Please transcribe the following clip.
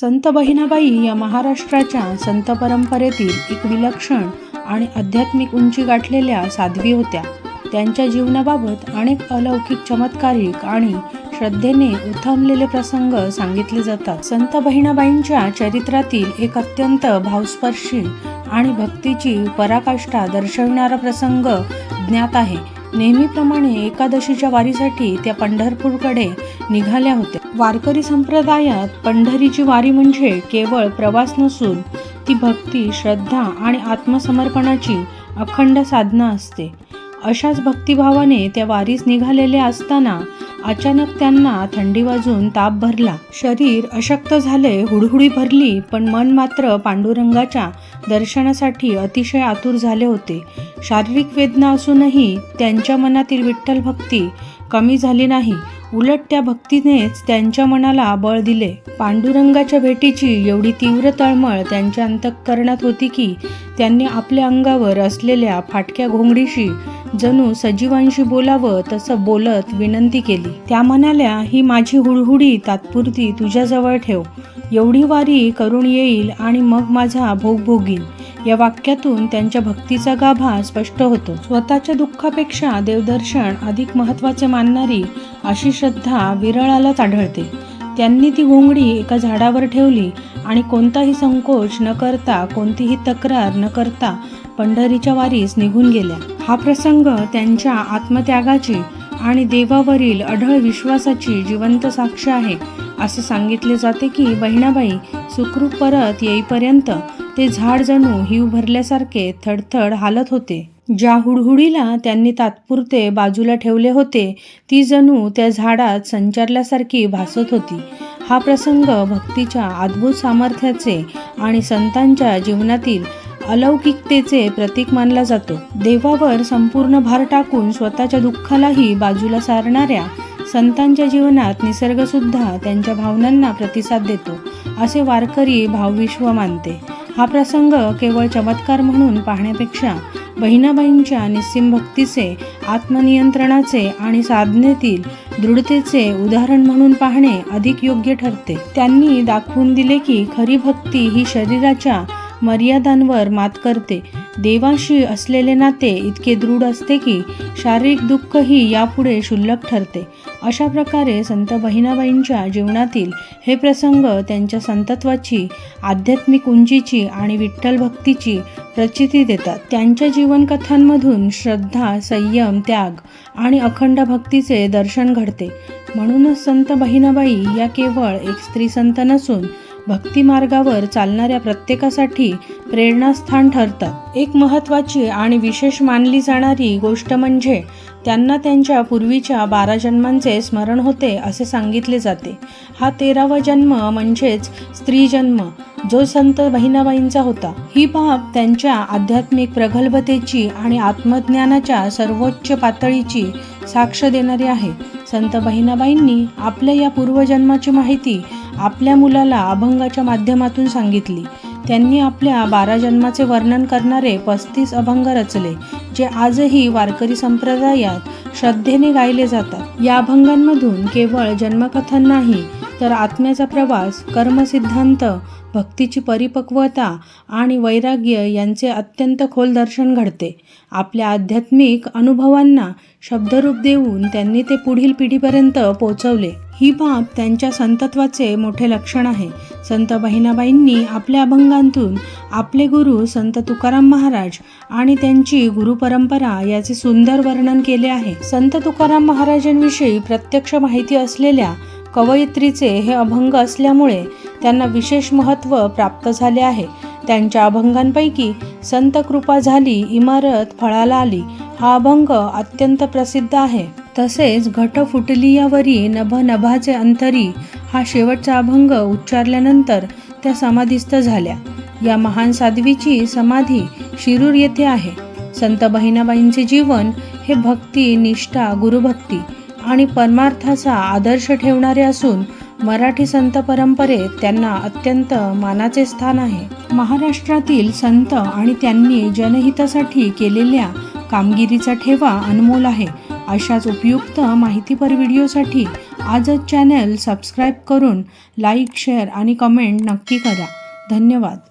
संत बहिणाबाई या महाराष्ट्राच्या संत परंपरेतील एक विलक्षण आणि आध्यात्मिक उंची गाठलेल्या साध्वी होत्या. त्यांच्या जीवनाबाबत अनेक अलौकिक चमत्कारिक आणि श्रद्धेने उथमलेले प्रसंग सांगितले जातात. संत बहिणाबाईंच्या चरित्रातील एक अत्यंत भावस्पर्शी आणि भक्तीची पराकाष्ठा दर्शविणारा प्रसंग ज्ञात आहे. नेहमीप्रमाणे एकादशीच्या वारीसाठी त्या पंढरपूरकडे निघाल्या होत्या. वारकरी संप्रदायात पंढरीची वारी म्हणजे केवळ प्रवास नसून ती भक्ती श्रद्धा आणि आत्मसमर्पणाची अखंड साधना असते. अशाच भक्तिभावाने त्या वारीस निघालेल्या असताना अचानक त्यांना थंडी वाजून ताप भरला. शरीर अशक्त झाले हुडहुडी भरली पण मन मात्र पांडुरंगाच्या दर्शनासाठी अतिशय आतुर झाले होते. शारीरिक वेदना असूनही त्यांच्या मनातील विठ्ठल भक्ती कमी झाली नाही. उलट त्या भक्तीनेच त्यांच्या मनाला बळ दिले. पांडुरंगाच्या भेटीची एवढी तीव्र तळमळ त्यांच्या अंतःकरणात होती की त्यांनी आपल्या अंगावर असलेल्या फाटक्या घोंगडीशी जणू सजीवांशी बोलावं तसं बोलत विनंती केली. त्या म्हणाल्या ही माझी हुडहुडी तात्पुरती तुझ्याजवळ ठेव. एवढी वारी करून येईल आणि मग माझा भोग भोगीन. या वाक्यातून त्यांच्या भक्तीचा गाभा स्पष्ट होतो. स्वतःच्या दुःखापेक्षा देवदर्शन अधिक महत्त्वाचे मानणारी अशी श्रद्धा विरळालाच आढळते. त्यांनी ती घोंगडी एका झाडावर ठेवली आणि कोणताही संकोच न करता कोणतीही तक्रार न करता पंढरीच्या वारीस निघून गेल्या. हा प्रसंग त्यांच्या आत्मत्यागाची आणि देवावरील अढळ विश्वासाची जिवंत साक्ष आहे असे सांगितले जाते की बहिणाबाई सुखरूप परत येईपर्यंत ते झाड जणू हिव भरल्यासारखे थडथड हालत होते. ज्या हुडहुडीला त्यांनी तात्पुरते बाजूला ठेवले होते ती जणू त्या झाडात संचारल्यासारखी भासत होती. हा प्रसंग भक्तीच्या अद्भुत सामर्थ्याचे आणि संतांच्या जीवनातील अलौकिकतेचे प्रतीक मानला जातो. देवावर संपूर्ण भार टाकून स्वतःच्या दुःखालाही बाजूला सारणाऱ्या संतांच्या जीवनात निसर्गसुद्धा त्यांच्या भावनांना प्रतिसाद देतो असे वारकरी भावविश्व मानते. हा प्रसंग केवळ चमत्कार म्हणून पाहण्यापेक्षा बहिणाबाईंच्या निस्सिम भक्तीचे आत्मनियंत्रणाचे आणि साधनेतील दृढतेचे उदाहरण म्हणून पाहणे अधिक योग्य ठरते. त्यांनी दाखवून दिले की खरी भक्ती ही शरीराच्या मर्यादांवर मात करते. देवाशी असलेले नाते इतके दृढ असते की शारीरिक दुःखही यापुढे क्षुल्लक ठरते. अशा प्रकारे संत बहिणाबाईंच्या जीवनातील हे प्रसंग त्यांच्या संतत्वाची आध्यात्मिक उंचीची आणि विठ्ठल भक्तीची प्रचिती देतात. त्यांच्या जीवनकथांमधून श्रद्धा संयम त्याग आणि अखंड भक्तीचे दर्शन घडते. म्हणूनच संत बहिणाबाई या केवळ एक स्त्री संत नसून भक्तिमार्गावर चालणाऱ्या प्रत्येकासाठी प्रेरणास्थान ठरतात एक महत्त्वाची आणि विशेष मानली जाणारी गोष्ट म्हणजे त्यांना त्यांच्या पूर्वीच्या बारा जन्मांचे स्मरण होते असे सांगितले जाते. हा तेरावा जन्म म्हणजेच स्त्री जन्म जो संत बहिणाबाईंचा होता. ही बाब त्यांच्या आध्यात्मिक प्रगल्भतेची आणि आत्मज्ञानाच्या सर्वोच्च पातळीची साक्ष देणारी आहे. संत बहिणाबाईंनी आपल्या या पूर्वजन्माची माहिती आपल्या मुलाला अभंगाच्या माध्यमातून सांगितली. त्यांनी आपल्या बारा जन्माचे वर्णन करणारे पस्तीस अभंग रचले जे आजही वारकरी संप्रदायात श्रद्धेने गायले जातात. या अभंगांमधून केवळ जन्मकथांनाही तर आत्म्याचा प्रवास कर्मसिद्धांत भक्तीची परिपक्वता आणि वैराग्य यांचे अत्यंत खोल दर्शन घडते. आपल्या आध्यात्मिक अनुभवांना शब्दरूप देऊन त्यांनी ते पुढील पिढीपर्यंत पोचवले. ही बाब त्यांच्या संतत्वाचे मोठे लक्षण आहे. संत बहिणाबाईंनी आपल्या अभंगांतून आपले गुरु संत तुकाराम महाराज आणि त्यांची गुरुपरंपरा याचे सुंदर वर्णन केले आहे. संत तुकाराम महाराजांविषयी प्रत्यक्ष माहिती असलेल्या कवयित्रीचे हे अभंग असल्यामुळे त्यांना विशेष महत्त्व प्राप्त झाले आहे. त्यांच्या अभंगांपैकी संत कृपा झाली इमारत फळाला आली हा अभंग अत्यंत प्रसिद्ध आहे. तसेच घट फुटली यावरी नभ नभाचे अंतरी हा शेवटचा अभंग उच्चारल्यानंतर त्या समाधीस्थ झाल्या. या महान साध्वीची समाधी शिरूर येथे आहे. संत बहिणाबाईंचे जीवन हे भक्ती निष्ठा गुरुभक्ती आणि परमार्थाचा आदर्श ठेवणारे असून मराठी संत परंपरेत त्यांना अत्यंत मानाचे स्थान आहे. महाराष्ट्रातील संत आणि त्यांनी जनहितासाठी केलेल्या कामगिरीचा ठेवा अनमोल आहे. अशाच उपयुक्त माहितीपर व्हिडिओसाठी आजच चॅनल सबस्क्राईब करून लाईक शेअर आणि कमेंट नक्की करा. धन्यवाद.